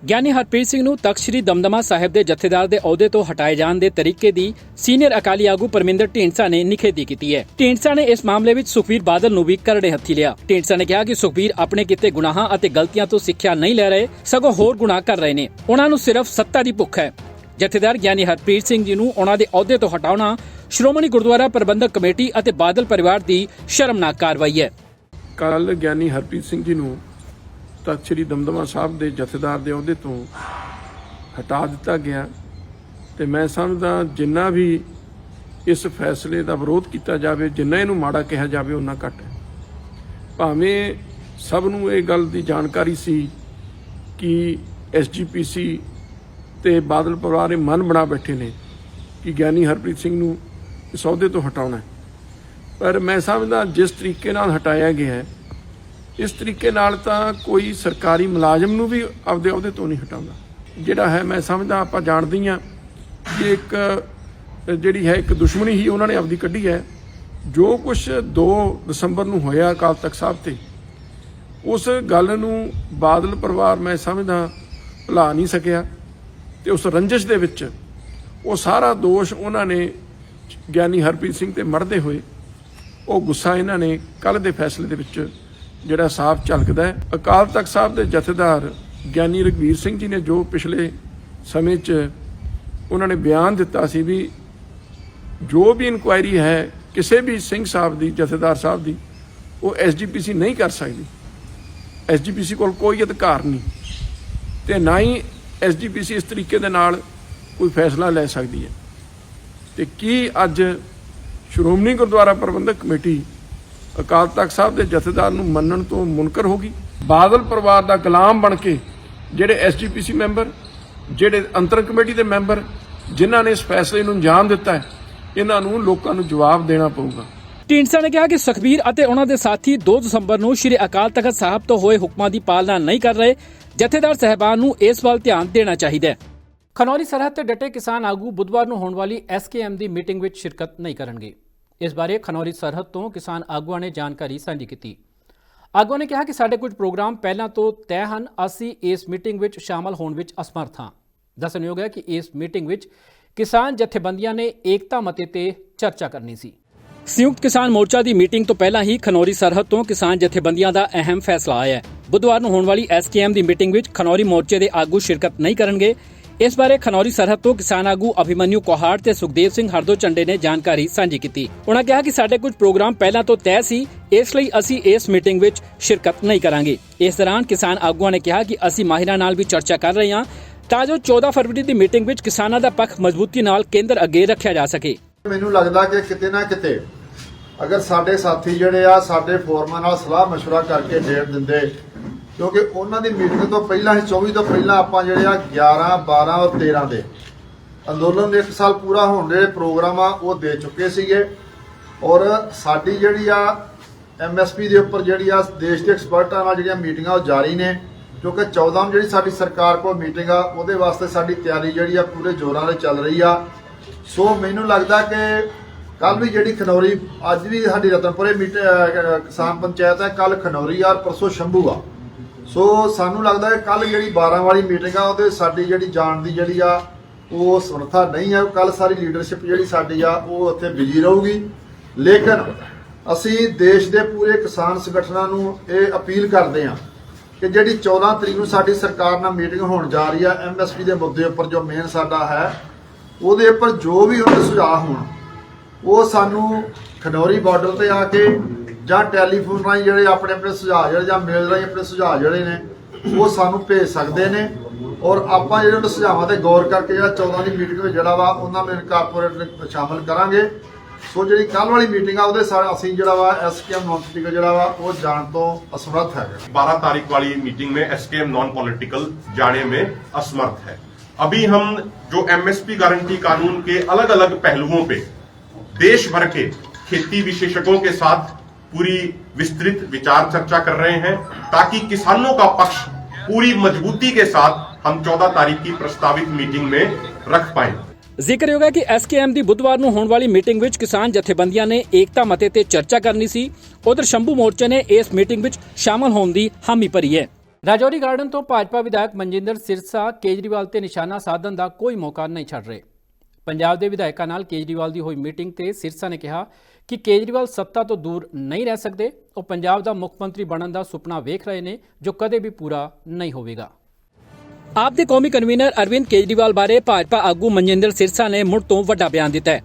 ਗਿਆਨੀ ਹਰਪ੍ਰੀਤ ਸਿੰਘ ਨੂੰ ਤਖਤ ਸ੍ਰੀ ਦਮਦਮਾ ਸਾਹਿਬ ਦੇ ਜਥੇਦਾਰ ਦੇ ਅਹੁਦੇ ਤੋਂ ਹਟਾਏ ਜਾਣ ਦੇ ਤਰੀਕੇ ਦੀ ਸੀਨੀਅਰ ਅਕਾਲੀ ਆਗੂ ਪਰਮਿੰਦਰ ਢੀਂਡਸਾ ਨੇ ਨਿਖੇਧੀ ਕੀਤੀ ਹੈ। ਢੀਂਡਸਾ ਨੇ ਇਸ ਮਾਮਲੇ ਵਿੱਚ ਸੁਖਬੀਰ ਬਾਦਲ ਨੂੰ ਵੀ ਕਰੜੇ ਹੱਥੀ ਲਿਆ। ਢੀਂਡਸਾ ਨੇ ਕਿਹਾ ਕਿ ਸੁਖਬੀਰ ਆਪਣੇ ਕੀਤੇ ਗੁਨਾਹਾਂ ਅਤੇ ਗਲਤੀਆਂ ਤੋਂ ਸਿੱਖਿਆ ਨਹੀਂ ਲੈ ਰਹੇ, ਸਗੋਂ ਹੋਰ ਗੁਨਾਹ ਕਰ ਰਹੇ ਨੇ। ਉਹਨਾਂ ਨੂੰ ਸਿਰਫ ਸੱਤਾ ਦੀ ਭੁੱਖ ਹੈ। ਜਥੇਦਾਰ ਗਿਆਨੀ ਹਰਪ੍ਰੀਤ ਸਿੰਘ ਜੀ ਨੂੰ ਉਹਨਾਂ ਦੇ ਅਹੁਦੇ ਤੋਂ ਹਟਾਉਣਾ ਸ਼੍ਰੋਮਣੀ ਗੁਰਦੁਆਰਾ ਪ੍ਰਬੰਧਕ ਕਮੇਟੀ ਅਤੇ ਬਾਦਲ ਪਰਿਵਾਰ ਦੀ ਸ਼ਰਮਨਾਕ ਕਾਰਵਾਈ ਹੈ। ਕੱਲ ਗਿਆਨੀ ਹਰਪ੍ਰੀਤ ਸਿੰਘ ਜੀ ਨੂੰ ਤਖ਼ਤ ਸ੍ਰੀ ਦਮਦਮਾ ਸਾਹਿਬ ਦੇ ਜਥੇਦਾਰ ਦੇ ਅਹੁਦੇ ਤੋਂ ਹਟਾ ਦਿੱਤਾ ਗਿਆ ਤੇ ਮੈਂ ਸਮਝਦਾ ਜਿੰਨਾ ਵੀ ਇਸ ਫੈਸਲੇ ਦਾ ਵਿਰੋਧ ਕੀਤਾ ਜਾਵੇ, ਜਿੰਨਾ ਇਹਨੂੰ ਮਾੜਾ ਕਿਹਾ ਜਾਵੇ ਉਹਨਾਂ ਘੱਟ ਹੈ। ਭਾਵੇਂ ਸਭ ਨੂੰ ਇਹ ਗੱਲ ਦੀ ਜਾਣਕਾਰੀ ਸੀ ਕਿ ਐਸਜੀਪੀਸੀ ਤੇ ਬਾਦਲ ਪਰਿਵਾਰ ਇਹ ਮਨ ਬਣਾ ਬੈਠੇ ਨੇ ਕਿ ਗਿਆਨੀ ਹਰਪ੍ਰੀਤ ਸਿੰਘ ਨੂੰ ਇਸ ਅਹੁਦੇ ਤੋਂ ਹਟਾਉਣਾ ਪਰ ਮੈਂ ਸਮਝਦਾ ਜਿਸ ਤਰੀਕੇ ਨਾਲ ਹਟਾਇਆ ਗਿਆ ਹੈ, ਇਸ ਤਰੀਕੇ ਨਾਲ ਤਾਂ ਕੋਈ ਸਰਕਾਰੀ ਮੁਲਾਜ਼ਮ ਨੂੰ ਵੀ ਆਪਦੇ ਅਹੁਦੇ ਤੋਂ ਨਹੀਂ ਹਟਾਉਂਦਾ। ਜਿਹੜਾ ਹੈ ਮੈਂ ਸਮਝਦਾ ਆਪਾਂ ਜਾਣਦੇ ਹਾਂ ਕਿ ਇੱਕ, ਜਿਹੜੀ ਹੈ ਇੱਕ ਦੁਸ਼ਮਣੀ ਹੀ ਉਹਨਾਂ ਨੇ ਆਪਦੀ ਕੱਢੀ ਹੈ। ਜੋ ਕੁਝ 2 ਦਸੰਬਰ ਨੂੰ ਹੋਇਆ ਅਕਾਲ ਤਖਤ ਸਾਹਿਬ ਤੇ, ਉਸ ਗੱਲ ਨੂੰ ਬਾਦਲ ਪਰਿਵਾਰ ਮੈਂ ਸਮਝਦਾ ਭੁਲਾ ਨਹੀਂ ਸਕਿਆ। ਤੇ ਉਸ ਰੰਜਿਸ਼ ਦੇ ਵਿੱਚ ਉਹ ਸਾਰਾ ਦੋਸ਼ ਉਹਨਾਂ ਨੇ ਗਿਆਨੀ ਹਰਪ੍ਰੀਤ ਸਿੰਘ ਤੇ ਮਰਦੇ ਹੋਏ ਉਹ ਗੁੱਸਾ ਇਹਨਾਂ ਨੇ ਕੱਲ ਦੇ ਫੈਸਲੇ ਦੇ ਵਿੱਚ ਜਿਹੜਾ ਸਾਫ਼ ਝਲਕਦਾ ਅਕਾਲ ਤਖਤ ਸਾਹਿਬ ਦੇ ਜਥੇਦਾਰ ਗਿਆਨੀ ਰਘਵੀਰ ਸਿੰਘ ਜੀ ਨੇ ਜੋ ਪਿਛਲੇ ਸਮੇਂ 'ਚ ਉਹਨਾਂ ਨੇ ਬਿਆਨ ਦਿੱਤਾ ਸੀ ਵੀ ਜੋ ਵੀ ਇਨਕੁਆਇਰੀ ਹੈ, ਕਿਸੇ ਵੀ ਸਿੰਘ ਸਾਹਿਬ ਦੀ, ਜਥੇਦਾਰ ਸਾਹਿਬ ਦੀ, ਉਹ ਐਸਜੀਪੀਸੀ ਨਹੀਂ ਕਰ ਸਕਦੀ। ਐਸਜੀਪੀਸੀ ਕੋਲ ਕੋਈ ਅਧਿਕਾਰ ਨਹੀਂ ਤੇ ਨਾ ਹੀ ਐਸਜੀਪੀਸੀ ਇਸ ਤਰੀਕੇ ਦੇ ਨਾਲ ਕੋਈ ਫੈਸਲਾ ਲੈ ਸਕਦੀ ਹੈ। ਤੇ ਕੀ ਅੱਜ ਸ਼੍ਰੋਮਣੀ ਗੁਰਦੁਆਰਾ ਪ੍ਰਬੰਧਕ ਕਮੇਟੀ ਅਕਾਲ ਤਖਤ ਸਾਹਿਬ ਦੇ ਜਥੇਦਾਰ ਨੂੰ ਮੰਨਣ ਤੋਂ ਮੁਨਕਰ ਹੋ ਗਈ ਬਾਦਲ ਪਰਿਵਾਰ ਦਾ ਗੁਲਾਮ ਬਣ ਕੇ ਜਿਹੜੇ ਐਸਜੀਪੀਸੀ ਮੈਂਬਰ, ਜਿਹੜੇ ਅੰਤਰ ਕਮੇਟੀ ਦੇ ਮੈਂਬਰ, ਜਿਨ੍ਹਾਂ ਨੇ ਇਸ ਫੈਸਲੇ ਨੂੰ ਅੰਜਾਮ ਦਿੱਤਾ ਹੈ, ਇਹਨਾਂ ਨੂੰ ਲੋਕਾਂ ਨੂੰ ਜਵਾਬ ਦੇਣਾ ਪਊਗਾ। ਢੀਂਡਸਾ ਨੇ ਕਿਹਾ ਕਿ ਸੁਖਬੀਰ ਅਤੇ ਉਹਨਾਂ ਦੇ ਸਾਥੀ 2 ਦਸੰਬਰ ਨੂੰ ਸ਼੍ਰੀ ਅਕਾਲ ਤਖਤ ਸਾਹਿਬ ਤੋਂ ਹੋਏ ਹੁਕਮਾਂ ਦੀ ਪਾਲਣਾ ਨਹੀਂ ਕਰ ਰਹੇ। ਜਥੇਦਾਰ ਸਹਿਬਾਨ ਨੂੰ ਇਸ ਵੱਲ ਧਿਆਨ ਦੇਣਾ ਚਾਹੀਦਾ ਹੈ। ਖਨੌਰੀ ਸਰਹੱਦ ਤੇ ਡਟੇ ਕਿਸਾਨ ਆਗੂ ਬੁੱਧਵਾਰ ਨੂੰ ਹੋਣ ਵਾਲੀ ਐਸਕੇਐਮ ਦੀ ਮੀਟਿੰਗ ਵਿੱਚ ਸ਼ਿਰਕਤ ਨਹੀਂ ਕਰਨਗੇ। ਇਸ ਬਾਰੇ ਖਨੌਰੀ ਸਰਹੱਦ ਤੋਂ ਕਿਸਾਨ ਆਗੂਆਂ ਨੇ ਜਾਣਕਾਰੀ ਸਾਂਝੀ ਕੀਤੀ। ਆਗੂਆਂ ਨੇ ਕਿਹਾ ਕਿ ਸਾਡੇ ਕੁਝ ਪ੍ਰੋਗਰਾਮ ਪਹਿਲਾਂ ਤੋਂ ਤੈਅ ਹਨ। ਅਸੀਂ ਇਸ ਮੀਟਿੰਗ ਵਿੱਚ ਸ਼ਾਮਲ ਹੋਣ ਵਿੱਚ ਅਸਮਰਥ ਹਾਂ। ਦੱਸਣਯੋਗ ਹੈ ਕਿ ਇਸ ਮੀਟਿੰਗ ਵਿੱਚ ਕਿਸਾਨ ਜਥੇਬੰਦੀਆਂ ਨੇ ਏਕਤਾ ਮਤੇ ਤੇ ਚਰਚਾ ਕਰਨੀ ਸੀ। ਸੰਯੁਕਤ ਕਿਸਾਨ ਮੋਰਚਾ ਦੀ ਮੀਟਿੰਗ ਤੋਂ ਪਹਿਲਾਂ ਹੀ ਖਨੌਰੀ ਸਰਹੱਦ ਤੋਂ ਕਿਸਾਨ ਜਥੇਬੰਦੀਆਂ ਦਾ ਅਹਿਮ ਫੈਸਲਾ ਆਇਆ ਹੈ। ਬੁੱਧਵਾਰ ਨੂੰ ਹੋਣ ਵਾਲੀ ਐਸਕੇਐਮ ਦੀ ਮੀਟਿੰਗ ਵਿੱਚ ਖਨੌਰੀ ਮੋਰਚੇ ਦੇ ਆਗੂ ਸ਼ਿਰਕਤ ਨਹੀਂ ਕਰਨਗੇ। ਇਸ ਬਾਰੇ ਖਨੌਰੀ ਸਰਹੱਦ ਤੋਂ ਕਿਸਾਨ ਆਗੂ ਅਭਿਮਨਿਊ ਕੋਹਾੜ ਤੇ ਸੁਖਦੇਵ ਸਿੰਘ ਹਰਦੋ ਚੰਡੇ ਨੇ ਜਾਣਕਾਰੀ ਸਾਂਝੀ ਕੀਤੀ। ਉਹਨਾਂ ਕਿਹਾ ਕਿ ਸਾਡੇ ਕੁਝ ਪ੍ਰੋਗਰਾਮ ਪਹਿਲਾਂ ਤੋਂ ਤੈਅ ਸੀ, ਇਸ ਲਈ ਅਸੀਂ ਇਸ ਮੀਟਿੰਗ ਵਿੱਚ ਸ਼ਿਰਕਤ ਨਹੀਂ ਕਰਾਂਗੇ। ਇਸ ਦੌਰਾਨ ਕਿਸਾਨ ਆਗੂਆਂ ਨੇ ਕਿਹਾ ਕਿ ਅਸੀਂ ਮਾਹਿਰਾਂ ਨਾਲ ਵੀ ਚਰਚਾ ਕਰ ਰਹੇ ਹਾਂ, ਤਾਂ ਜੋ 14 ਫਰਵਰੀ ਦੀ ਮੀਟਿੰਗ ਵਿੱਚ ਕਿਸਾਨਾਂ ਦਾ ਪੱਖ ਮਜ਼ਬੂਤੀ ਨਾਲ ਕੇਂਦਰ ਅੱਗੇ ਰੱਖਿਆ ਜਾ ਸਕੇ। ਮੈਨੂੰ ਲੱਗਦਾ ਕਿ ਕਿਤੇ ਨਾ ਕਿਤੇ ਅਗਰ ਸਾਡੇ ਸਾਥੀ ਜਿਹੜੇ ਆ ਸਾਡੇ ਫੋਰਮਾਂ ਨਾਲ ਸਲਾਹ مشورہ ਕਰਕੇ ਡੇਟ ਦਿੰਦੇ ਕਿਉਂਕਿ ਉਹਨਾਂ ਦੀ ਮੀਟਿੰਗ ਤੋਂ ਪਹਿਲਾਂ ਹੀ 24 ਤੋਂ ਪਹਿਲਾਂ ਆਪਾਂ ਜਿਹੜੇ ਆ 11 12 ਔਰ 13 ਦੇ ਅੰਦੋਲਨ ਦੇ 1 ਸਾਲ ਪੂਰਾ ਹੋਣ ਦੇ ਪ੍ਰੋਗਰਾਮ ਆ ਉਹ ਦੇ ਚੁੱਕੇ ਸੀਗੇ ਔਰ ਸਾਡੀ ਜਿਹੜੀ ਆ ਐਮਐਸਪੀ ਦੇ ਉੱਪਰ ਜਿਹੜੀ ਆ ਦੇਸ਼ ਦੇ ਐਕਸਪਰਟਾਂ ਨਾਲ ਜਿਹੜੀਆਂ ਮੀਟਿੰਗਾਂ ਉਹ ਜਾਰੀ ਨੇ ਕਿਉਂਕਿ 14 ਨੂੰ ਜਿਹੜੀ ਸਾਡੀ ਸਰਕਾਰ ਕੋਲ ਮੀਟਿੰਗ ਆ ਉਹਦੇ ਵਾਸਤੇ ਸਾਡੀ ਤਿਆਰੀ ਜਿਹੜੀ ਆ ਪੂਰੇ ਜ਼ੋਰਾਂ ਨਾਲ ਚੱਲ ਰਹੀ ਆ ਸੋ ਮੈਨੂੰ ਲੱਗਦਾ ਕਿ ਕੱਲ ਵੀ ਜਿਹੜੀ ਖਨੌਰੀ, ਅੱਜ ਵੀ ਸਾਡੀ ਰਤਨਪੁਰੇ ਮੀਟ ਕਿਸਾਨ ਪੰਚਾਇਤ ਹੈ ਕੱਲ ਖਨੌਰੀ ਆ ਔਰ ਪਰਸੋਂ ਸ਼ੰਭੂ ਆ। ਸੋ ਸਾਨੂੰ ਲੱਗਦਾ ਹੈ ਕੱਲ ਜਿਹੜੀ 12 ਵਾਲੀ ਮੀਟਿੰਗ ਆ, ਉਹਦੇ ਸਾਡੀ ਜਿਹੜੀ ਜਾਣ ਦੀ ਜਿਹੜੀ ਆ, ਉਹ ਸਮਰੱਥਾ ਨਹੀਂ ਹੈ ਕੱਲ ਸਾਰੀ ਲੀਡਰਸ਼ਿਪ ਜਿਹੜੀ ਸਾਡੀ ਆ, ਉਹ ਉੱਥੇ ਬਿਜ਼ੀ ਰਹੂਗੀ। ਲੇਕਿਨ ਅਸੀਂ ਦੇਸ਼ ਦੇ ਪੂਰੇ ਕਿਸਾਨ ਸੰਗਠਨਾਂ ਨੂੰ ਇਹ ਅਪੀਲ ਕਰਦੇ ਹਾਂ ਕਿ ਜਿਹੜੀ 14 ਤਰੀਕ ਨੂੰ ਸਾਡੀ ਸਰਕਾਰ ਨਾਲ ਮੀਟਿੰਗ ਹੋਣ ਜਾ ਰਹੀ ਆ ਐਮਐਸਪੀ ਦੇ ਮੁੱਦੇ ਉੱਪਰ ਜੋ ਮੇਨ ਸਾਡਾ ਹੈ, ਉਹਦੇ ਉੱਪਰ ਜੋ ਵੀ ਉਹਨਾਂ ਸੁਝਾਅ ਹੋਣ ਉਹ ਸਾਨੂੰ ਖਨੌਰੀ ਬਾਰਡਰ ਤੇ ਆ ਕੇ ਜਾਂ ਟੈਲੀਫੋਨ ਰਾਹੀਂ ਜਿਹੜੇ ਆਪਣੇ ਆਪਣੇ ਸੁਝਾਅ ਜਿਹੜੇ ਜਾਂ ਮੇਲ ਰਾਹੀਂ ਆਪਣੇ ਸੁਝਾਅ ਜਿਹੜੇ ਨੇ ਉਹ ਸਾਨੂੰ ਭੇਜ ਸਕਦੇ ਨੇ ਔਰ ਆਪਾਂ ਜਿਹੜੇ ਉਹਨਾਂ ਸੁਝਾਵਾਂ ਤੇ ਗੌਰ ਕਰਕੇ ਜਿਹੜਾ 14 ਦੀ ਮੀਟਿੰਗ ਵਿੱਚ ਜਿਹੜਾ ਵਾ ਉਹਨਾਂ ਨੂੰ ਇਨਕਾਰਪੋਰੇਟ ਸ਼ਾਮਲ ਕਰਾਂਗੇ ਸੋ ਜਿਹੜੀ ਕੱਲ ਵਾਲੀ ਮੀਟਿੰਗ ਆ ਉਹਦੇ ਸਾਰੇ ਅਸੀਂ ਜਿਹੜਾ ਵਾ ਐਸਕੇਐਮ ਨੌਨ ਪੋਲੀਟੀਕਲ ਜਿਹੜਾ ਵਾ ਉਹ ਜਾਣ ਤੋਂ ਅਸਮਰੱਥ ਹੈਗਾ 12 तारीख वाली मीटिंग में एसकेएम नॉन पॉलिटिकल जाने में असमर्थ है अभी हम जो एमएसपी गारंटी कानून के अलग अलग पहलुओं पे देश भर के खेती विशेषज्ञों के साथ पूरी विस्तृत विचार चर्चा कर रहे हैं ताकि किसानों का पक्ष पूरी मजबूती के साथ हम 14 तारीख की प्रस्तावित मीटिंग में रख पाए ਜ਼ਿਕਰਯੋਗ ਹੈ ਕਿ ਐਸਕੇਐਮ ਦੀ ਬੁੱਧਵਾਰ ਨੂੰ ਹੋਣ ਵਾਲੀ ਮੀਟਿੰਗ ਵਿੱਚ ਕਿਸਾਨ ਜਥੇਬੰਦੀਆਂ ਨੇ ਏਕਤਾ ਮਤੇ ਤੇ ਚਰਚਾ ਕਰਨੀ ਸੀ ਉਧਰ ਸ਼ੰਭੂ ਮੋਰਚੇ ਨੇ ਇਸ ਮੀਟਿੰਗ ਵਿੱਚ ਸ਼ਾਮਲ ਹੋਣ ਦੀ ਹਾਮੀ ਭਰੀ ਹੈ ਰਾਜੌਰੀ ਗਾਰਡਨ ਤੋਂ ਭਾਜਪਾ ਵਿਧਾਇਕ ਮਨਜਿੰਦਰ ਸਿਰਸਾ ਕੇਜਰੀਵਾਲ ਤੇ ਨਿਸ਼ਾਨਾ ਸਾਧਨ ਦਾ ਕੋਈ ਮੌਕਾ ਨਹੀਂ ਛੱਡ ਰਹੇ ਪੰਜਾਬ ਦੇ ਵਿਧਾਇਕਾਂ ਨਾਲ ਕੇਜਰੀਵਾਲ ਦੀ ਹੋਈ ਮੀਟਿੰਗ ਤੇ ਸਿਰਸਾ ਨੇ ਕਿਹਾ ਕਿ ਕੇਜਰੀਵਾਲ ਸੱਤਾ ਤੋਂ ਦੂਰ ਨਹੀਂ ਰਹਿ ਸਕਦੇ। ਉਹ ਪੰਜਾਬ ਦਾ ਮੁੱਖ ਮੰਤਰੀ ਬਣਨ ਦਾ ਸੁਪਨਾ ਵੇਖ ਰਹੇ ਨੇ, ਜੋ ਕਦੇ ਵੀ ਪੂਰਾ ਨਹੀਂ ਹੋਵੇਗਾ। ਆਪ ਦੇ ਕੌਮੀ ਕਨਵੀਨਰ ਅਰਵਿੰਦ ਕੇਜਰੀਵਾਲ ਬਾਰੇ ਭਾਜਪਾ ਆਗੂ ਮਨਜਿੰਦਰ ਸਿਰਸਾ ਨੇ ਮੁੜ ਤੋਂ ਵੱਡਾ ਬਿਆਨ ਦਿੱਤਾ ਹੈ।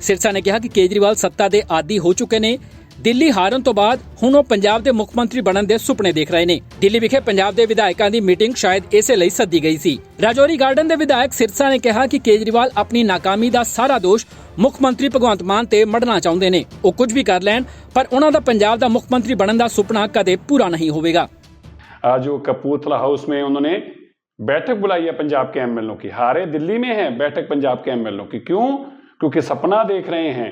ਸਿਰਸਾ ਨੇ ਕਿਹਾ ਕਿ ਕੇਜਰੀਵਾਲ ਸੱਤਾ ਦੇ ਆਦੀ ਹੋ ਚੁੱਕੇ ਨੇ। ਦਿੱਲੀ ਹਾਰਨ ਤੋਂ ਬਾਅਦ ਹੁਣ ਉਹ ਪੰਜਾਬ ਦੇ ਮੁੱਖ ਮੰਤਰੀ ਬਣਨ ਦੇ ਸੁਪਨੇ ਦੇਖ ਰਹੇ ਨੇ ਦਿੱਲੀ ਵਿਖੇ ਪੰਜਾਬ ਦੇ ਵਿਧਾਇਕਾਂ ਦੀ ਮੀਟਿੰਗ ਸ਼ਾਇਦ ਇਸੇ ਲਈ ਸੱਦੀ ਗਈ ਸੀ ਰਾਜੌਰੀ ਗਾਰਡਨ ਦੇ ਵਿਧਾਇਕ ਸਿਰਸਾ ਨੇ ਕਿਹਾ ਕਿ ਕੇਜਰੀਵਾਲ ਆਪਣੀ ਨਾਕਾਮੀ ਦਾ ਸਾਰਾ ਦੋਸ਼ ਮੁੱਖ ਮੰਤਰੀ ਭਗਵੰਤ ਮਾਨ ਤੇ ਮੜਨਾ ਚਾਹੁੰਦੇ ਨੇ ਉਹ ਕੁਝ ਵੀ ਕਰ ਲੈਣ ਪਰ ਉਹਨਾਂ ਦਾ ਪੰਜਾਬ ਦਾ ਮੁੱਖ ਮੰਤਰੀ ਬਣਨ ਦਾ ਸੁਪਨਾ ਕਦੇ ਪੂਰਾ ਨਹੀਂ ਹੋਵੇਗਾ आज वो कपूरथला हाउस में उन्होंने बैठक बुलाई है पंजाब के एमएलओ की हारे दिल्ली में है बैठक पंजाब के एमएलओ की क्यों क्योंकि सपना देख रहे हैं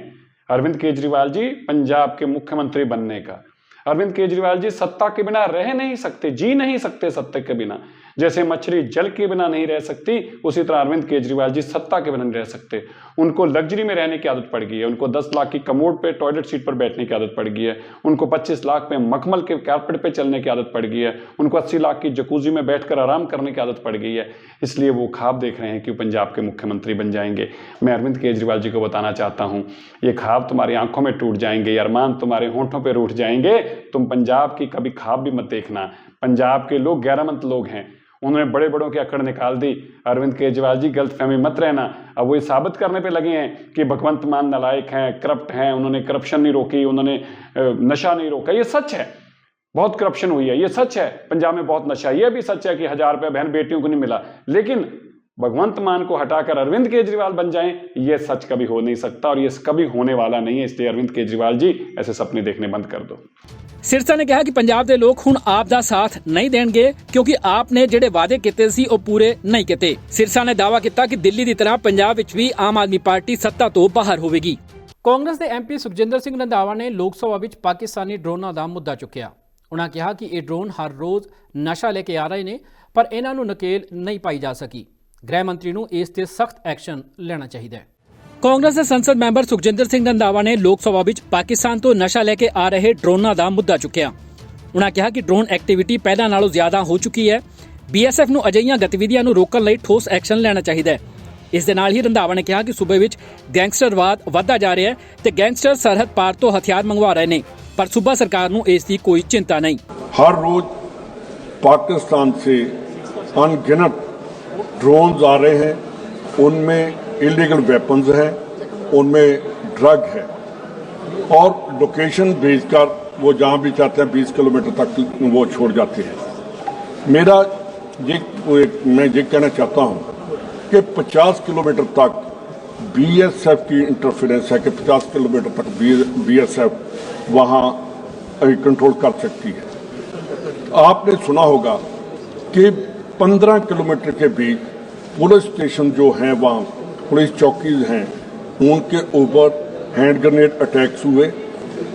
अरविंद केजरीवाल जी पंजाब के मुख्यमंत्री बनने का अरविंद केजरीवाल जी सत्ता के बिना रह नहीं सकते जी नहीं सकते सत्ता के बिना जैसे मछली जल के बिना नहीं रह सकती, उसी तरह अरविंद केजरीवाल जी सत्ता के बिना नहीं रह सकते। उनको लग्जरी में रहने की आदत पड़ गई है। उनको 10 लाख की कमोड पे टॉयलेट सीट पर बैठने की आदत पड़ गई है। उनको 25 लाख पे मखमल के कारपेट पे चलने की आदत पड़ गई है। उनको 80 लाख की जकूजी में बैठकर आराम करने की आदत पड़ गई है। इसलिए वो ख्वाब देख रहे हैं कि पंजाब के मुख्यमंत्री बन जाएँगे। मैं अरविंद केजरीवाल जी को बताना चाहता हूँ, ये ख्वाब तुम्हारी आँखों में टूट जाएँगे अरमान तुम्हारे होंठों पे रूठ जाएँगे। तुम पंजाब की कभी ख्वाब भी मत देखना। पंजाब के लोग गैरमंत लोग हैं। उन्होंने बड़े बड़ों की अकड़ निकाल दी। अरविंद केजरीवाल जी गलत फहमी मत रहना। अब वो ये साबित करने पे लगे हैं कि भगवंत मान नलायक हैं, करप्ट हैं, उन्होंने करप्शन नहीं रोकी, उन्होंने नशा नहीं रोका। ये सच है। बहुत करप्शन हुई है। ये सच है। पंजाब में बहुत नशा ये भी सच है कि हज़ार रुपये बहन बेटियों को नहीं मिला। लेकिन भगवंत मान को हटाकर अरविंद केजरीवाल बन जाएं ये सच कभी हो नहीं सकता और ये कभी होने वाला नहीं है इसलिए अरविंद केजरीवाल जी ऐसे सपने देखने बंद कर दो ਸਿਰਸਾ ਨੇ ਕਿਹਾ ਕਿ ਪੰਜਾਬ ਦੇ ਲੋਕ ਹੁਣ ਆਪ ਦਾ ਸਾਥ ਨਹੀਂ ਦੇਣਗੇ ਕਿਉਂਕਿ ਆਪ ਨੇ ਜਿਹੜੇ ਵਾਅਦੇ ਕੀਤੇ ਸੀ ਉਹ ਪੂਰੇ ਨਹੀਂ ਕੀਤੇ ਸਿਰਸਾ ਨੇ ਦਾਅਵਾ ਕੀਤਾ ਕਿ ਦਿੱਲੀ ਦੀ ਤਰ੍ਹਾਂ ਪੰਜਾਬ ਵਿੱਚ ਵੀ ਆਮ ਆਦਮੀ ਪਾਰਟੀ ਸੱਤਾ ਤੋਂ ਬਾਹਰ ਹੋਵੇਗੀ ਕਾਂਗਰਸ ਦੇ ਐਮਪੀ ਸੁਖਜਿੰਦਰ ਸਿੰਘ ਰੰਧਾਵਾ ਨੇ ਲੋਕ ਸਭਾ ਵਿੱਚ ਪਾਕਿਸਤਾਨੀ ਡਰੋਨਾਂ ਦਾ ਮੁੱਦਾ ਚੁੱਕਿਆ ਉਹਨਾਂ ਕਿਹਾ ਕਿ ਇਹ ਡਰੋਨ ਹਰ ਰੋਜ਼ ਨਸ਼ਾ ਲੈ ਕੇ ਆ ਰਹੇ ਨੇ ਪਰ ਇਹਨਾਂ ਨੂੰ ਨਕੇਲ ਨਹੀਂ ਪਾਈ ਜਾ ਸਕੀ ਗ੍ਰਹਿ ਮੰਤਰੀ ਨੂੰ ਇਸ ਤੇ ਸਖਤ ਐਕਸ਼ਨ ਲੈਣਾ ਚਾਹੀਦਾ ਹੈ ਕਾਂਗਰਸ ਦੇ ਸੰਸਦ ਮੈਂਬਰ ਸੁਖਜਿੰਦਰ ਸਿੰਘ ਰੰਧਾਵਾ ਨੇ ਲੋਕ ਸਭਾ ਵਿੱਚ ਪਾਕਿਸਤਾਨ ਤੋਂ ਨਸ਼ਾ ਲੈ ਕੇ ਆ ਰਹੇ ਡਰੋਨਾਂ ਦਾ ਮੁੱਦਾ ਚੁੱਕਿਆ ਉਨ੍ਹਾਂ ਕਿਹਾ ਕਿ ਡਰੋਨ ਐਕਟੀਵਿਟੀ ਪਹਿਲਾਂ ਨਾਲੋਂ ਜ਼ਿਆਦਾ ਹੋ ਚੁੱਕੀ ਹੈ ਬੀਐਸਐਫ ਨੂੰ ਅਜਈਆਂ ਗਤੀਵਿਧੀਆਂ ਨੂੰ ਰੋਕਣ ਲਈ ਠੋਸ ਐਕਸ਼ਨ ਲੈਣਾ ਚਾਹੀਦਾ ਹੈ ਇਸ ਦੇ ਨਾਲ ਹੀ ਰੰਧਾਵਾ ਨੇ ਕਿਹਾ ਕਿ ਸੂਬੇ ਵਿੱਚ ਗੈਂਗਸਟਰਵਾਦ ਵਧਦਾ ਜਾ ਰਿਹਾ ਹੈ ਤੇ ਗੈਂਗਸਟਰ ਸਰਹੱਦ ਪਾਰ ਤੋਂ ਹਥਿਆਰ ਮੰਗਵਾ ਰਹੇ ਨੇ ਪਰ ਸੂਬਾ ਸਰਕਾਰ ਨੂੰ ਇਸ ਦੀ ਕੋਈ ਚਿੰਤਾ ਨਹੀਂ ਹਰ ਰੋਜ਼ ਪਾਕਿਸਤਾਨ ਸੇ ਅਣਗਿਣਤ ड्रोन्स आ रहे हैं, उनमें इलीगल वेपन्स हैं, उनमें ड्रग है। और लोकेशन भेजकर वो जहाँ भी चाहते हैं 20 किलोमीटर तक वो छोड़ जाते हैं। मेरा ये मैं ये कहना चाहता हूँ कि 50 किलोमीटर तक बीएसएफ की इंटरफेरेंस है कि 50 किलोमीटर तक बीएसएफ वहाँ कंट्रोल कर सकती है। आपने सुना होगा कि 15 किलोमीटर के बीच पुलिस स्टेशन जो हैं वहाँ, पुलिस चौकीज हैं, उनके ऊपर हैंड ग्रेनेड अटैक्स हुए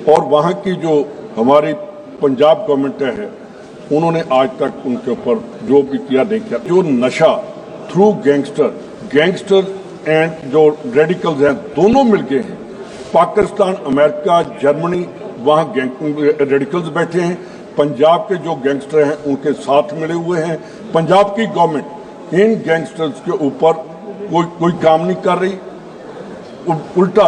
और वहाँ की जो हमारी पंजाब गवर्नमेंट है, उन्होंने आज तक उनके ऊपर जो भी किया नहीं किया। जो नशा थ्रू गैंगस्टर गैंगस्टर एंड जो रेडिकल्स हैं, दोनों मिल गए हैं। पाकिस्तान, अमेरिका, जर्मनी, वहाँ रेडिकल्स बैठे हैं। पंजाब के जो गैंगस्टर हैं, उनके साथ मिले हुए हैं। पंजाब की गवर्नमेंट इन गैंगस्टर्स के ऊपर कोई कोई काम नहीं कर रही। उल्टा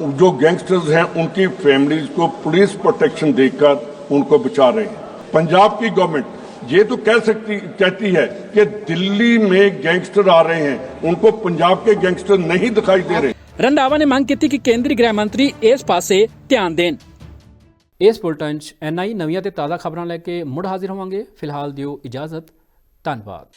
जो गैंगस्टर्स हैं, उनकी फैमिलीज़ को पुलिस प्रोटेक्शन देकर उनको बचा रहे हैं। पंजाब की गवर्नमेंट ये तो कह सकती, कहती है कि दिल्ली में गैंगस्टर आ रहे हैं। उनको पंजाब के गैंगस्टर नहीं दिखाई दे रहे। रंधावा ने मांग की थी कि केंद्रीय गृह मंत्री इस पासे ध्यान दें। ਇਸ ਬੁਲਟਨ 'ਚ ਐਨਆਈ ਨਵੀਆਂ ਤੇ ਤਾਜ਼ਾ ਖਬਰਾਂ ਲੈ ਕੇ ਮੁੜ ਹਾਜ਼ਰ ਹੋਵਾਂਗੇ। ਫਿਲਹਾਲ ਦਿਓ ਇਜਾਜ਼ਤ। ਧੰਨਵਾਦ।